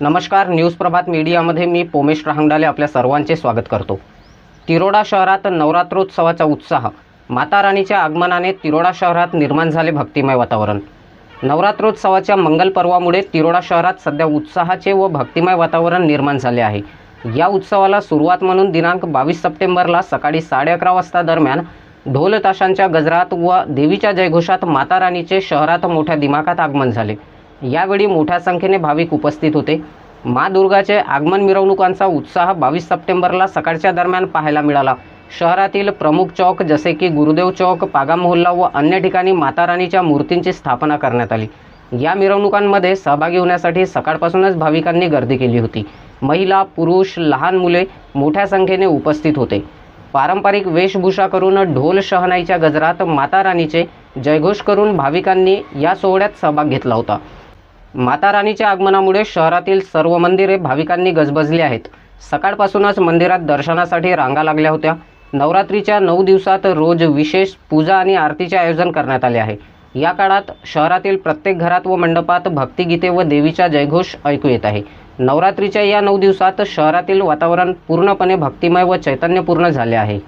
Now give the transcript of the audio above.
नमस्कार न्यूज प्रभात मीडियामध्ये मी पोमेश रहांगडाले आपल्या सर्वांचे स्वागत करतो. तिरोडा शहरात नवरात्रोत्सवाचा उत्साह माता राणीच्या आगमनाने तिरोडा शहरात निर्माण झाले भक्तिमय वातावरण. नवरात्रोत्सवाच्या मंगल पर्वामुळे तिरोडा शहरात सध्या उत्साहाचे व भक्तिमय वातावरण निर्माण झाले आहे. या उत्सवाला सुरुवात म्हणून दिनांक बावीस सप्टेंबरला सकाळी साडे अकरा वाजता दरम्यान ढोल ताशांच्या गजरात व देवीच्या जयघोषात माता राणीचे शहरात मोठ्या दिमाखात आगमन झाले. यावेळी मोठ्या संख्येने भाविक उपस्थित होते. मा दुर्गाचे आगमन मिरवणुकांचा उत्साह बावीस सप्टेंबरला सकाळच्या दरम्यान पाहायला मिळाला. शहरातील प्रमुख चौक जसे की गुरुदेव चौक पागा मोहल्ला व अन्य ठिकाणी माता राणीच्या मूर्तींची स्थापना करण्यात आली. या मिरवणुकांमध्ये सहभागी होण्यासाठी सकाळपासूनच भाविकांनी गर्दी केली होती. महिला पुरुष लहान मुले मोठ्या संख्येने उपस्थित होते. पारंपरिक वेशभूषा करून ढोल शहनाईच्या गजरात माता राणीचे जयघोष करून भाविकांनी या सोहळ्यात सहभाग घेतला होता. माता राणीच्या आगमनामुळे शहरातील सर्व मंदिरे भाविकांनी गजबजली आहेत. सकाळपासूनच मंदिरात दर्शनासाठी रांगा लागल्या होत्या. नवरात्रीच्या नऊ दिवसात रोज विशेष पूजा आणि आरतीचे आयोजन करण्यात आले आहे. या काळात शहरातील प्रत्येक घरात व मंडपात भक्तिगीते व देवीचा जयघोष ऐकू येत आहे. नवरात्रीच्या या नऊ दिवसात शहरातील वातावरण पूर्णपणे भक्तिमय व चैतन्यपूर्ण झाले आहे.